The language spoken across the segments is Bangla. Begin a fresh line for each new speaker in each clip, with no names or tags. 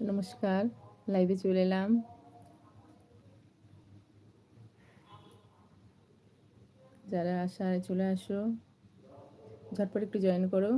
নমস্কার লাইভে চলে এলাম। যারা আসার চলে আসো ঝটপট একটু জয়েন করো।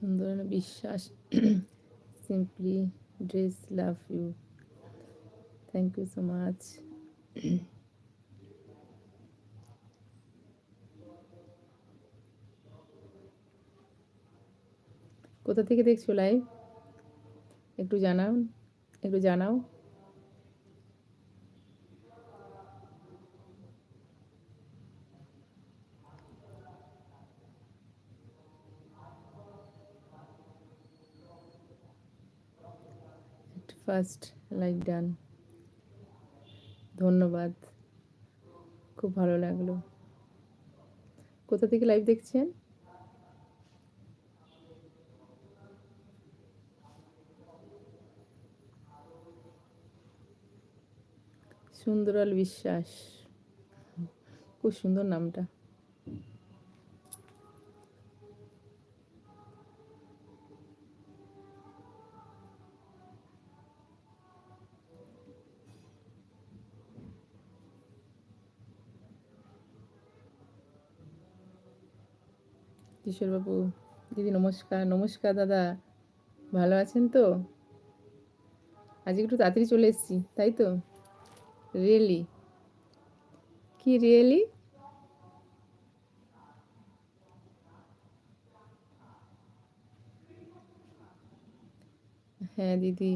সুন্দর বিশ্বাস। Simply dress love you thank you so much কোথা থেকে দেখছ লাইভ একটু জানাও একটু জানাও। ফার্স্ট লাইক ডান ধন্যবাদ। খুব ভালো লাগল। কোথা থেকে লাইভ দেখছেন? সুন্দরাল বিশ্বাস। খুব সুন্দর নামটা। কিশোরবাবু দিদি নমস্কার নমস্কার দাদা। ভালো আছেন তো? আজ একটু তাড়াতাড়ি চলে এসেছি, তাই তো? রিয়েলি কি রিয়েলি হ্যাঁ দিদি।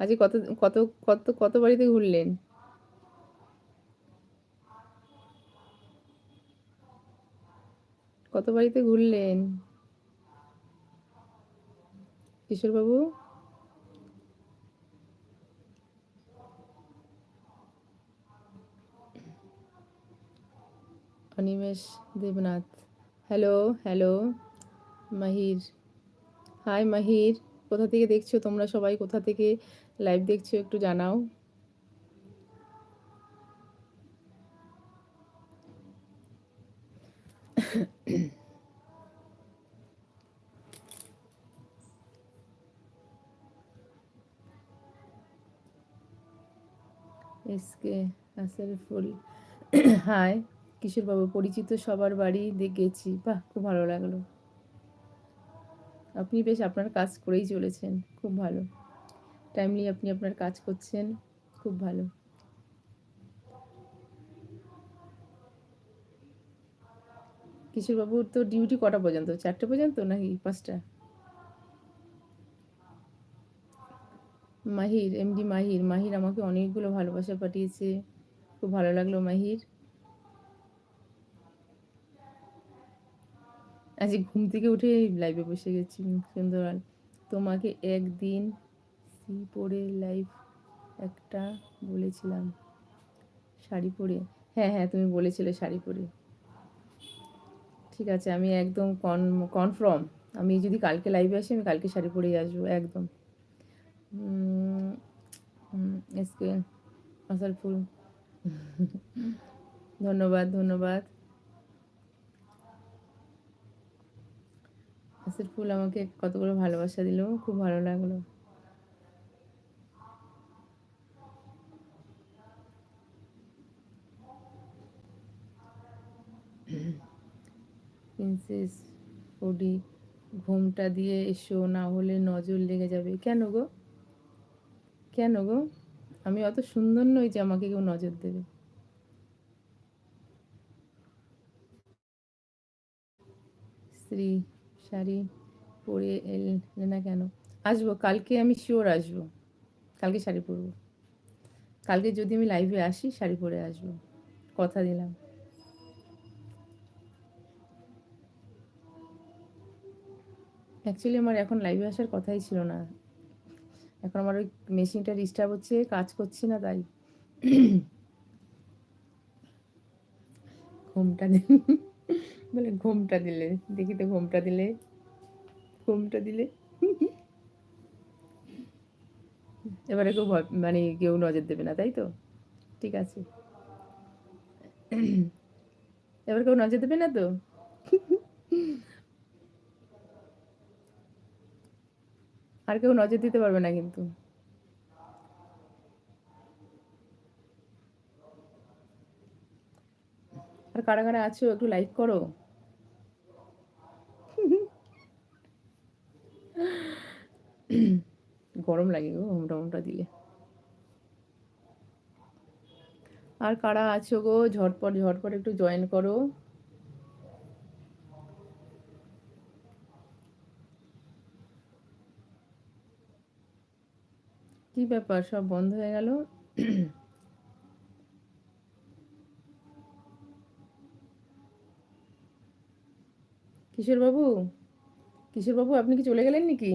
আজকে কত কত কত কত বাড়িতে ঘুরলেন? কত বাড়িতে ঘুরলেন? Kishorbabu? Animesh Debnath. Hello hello, Mahir. Hi Mahir, কোথা থেকে দেখছ তোমরা সবাই? কোথা থেকে লাইভ দেখছ একটু জানাও। এসকে ফুল। হাই কিশোরবাবু পরিচিত সবার বাড়ি গেছি। বাহ, খুব ভালো লাগল। আপনি বেশ আপনার কাজ করেই চলেছেন, খুব ভালো। টাইমলি আপনি আপনার কাজ করছেন, খুব ভালো। কিশোরবাবুর তো ডিউটি কটা পর্যন্ত? চারটে পর্যন্ত নাকি পাঁচটা? মাহির এমডি মাহির। মাহির আমাকে অনেকগুলো ভালোবাসা পাঠিয়েছে। খুব ভালো লাগল মাহির। আজ ঘুম থেকে উঠে লাইভে বসে গেছি সুন্দর তোমাকে একদিন সি পরে লাইভ একটা বলেছিলাম। শাড়ি পরে? হ্যাঁ হ্যাঁ তুমি বলেছিলে শাড়ি পরে। ঠিক আছে, আমি একদম কন কনফার্ম আমি যদি কালকে লাইভে আসি, আমি কালকে শাড়ি পরেই আসব, একদম। আসার ফুল ধন্যবাদ ধন্যবাদ আসার ফুল আমাকে কতগুলো ভালোবাসা দিল খুব ভালো লাগল প্রিন্সেস ওডি ঘুমটা দিয়ে এসো, না হলে নজর লেগে যাবে। কেন গো? কেন গো? আমি অত সুন্দর নই যে আমাকে কেউ নজর দেবে। স্ত্রী, শাড়ি পরে এলে না কেন? আসব, কালকে আমি শিওর আসব। কালকে শাড়ি পরবো। কালকে যদি আমি লাইভে আসি, শাড়ি পরে আসব। কথা দিলাম। অ্যাকচুয়ালি আমার এখন লাইভে আসার কথাই ছিল না। এখন আমার ওই মেশিনটা ডিস্টার্ব হচ্ছে, কাজ করছে না তাই। ঘুমটা দিলে বলে ঘুমটা দিলে, দেখি তো ঘুমটা দিলে। ঘুমটা দিলে। এবারে কেউ মানে কেউ নজর দেবে না, তাই তো? ঠিক আছে। এবার কেউ নজর দেবে না তো? আর কেউ নজর দিতে পারবে না কিন্তু। আর কারা কারা আছো, একটু লাইক করো। গরম লাগে গো হোমটা দিলে। আর কারা আছো গো, ঝটপট ঝটপট একটু জয়েন করো। কি ব্যাপার? সব বন্ধ হয়ে গেল? কিশোরবাবু? কিশোরবাবু কিশোর বাবু আপনি কি চলে গেলেন নাকি?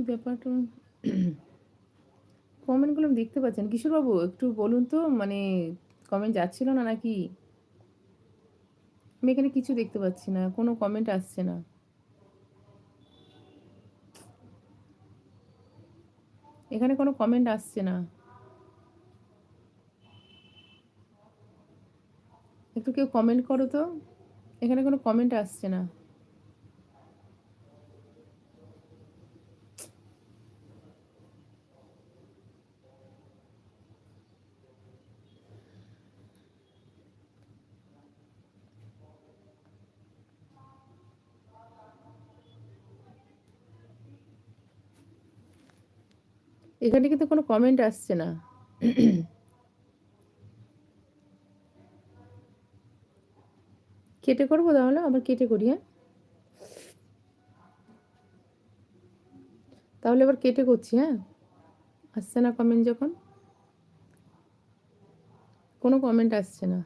কি ব্যাপারটা? কমেন্টগুলো দেখতে পাচ্ছেন কিশোরবাবু, একটু বলুন তো মানে কমেন্ট যাচ্ছিল না নাকি? আমি এখানে কিছু দেখতে পাচ্ছি না, কোনো কমেন্ট আসছে না। এখানে কোনো কমেন্ট আসছে না। একটু কেউ কমেন্ট করো তো। এখানে কোনো কমেন্ট আসছে না। এখানে কিন্তু কোনো কমেন্ট আসছে না। কেটে করব তাহলে? আবার কেটে করি হ্যাঁ? তাহলে আবার কেটে করছি হ্যাঁ? আসছে না কমেন্ট যখন? কোনো কমেন্ট আসছে না।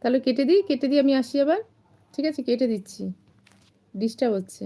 তাহলে কেটে দিই কেটে দিই আমি আসি আবার। ঠিক আছে, কেটে দিচ্ছি। ডিস্টার্ব হচ্ছে।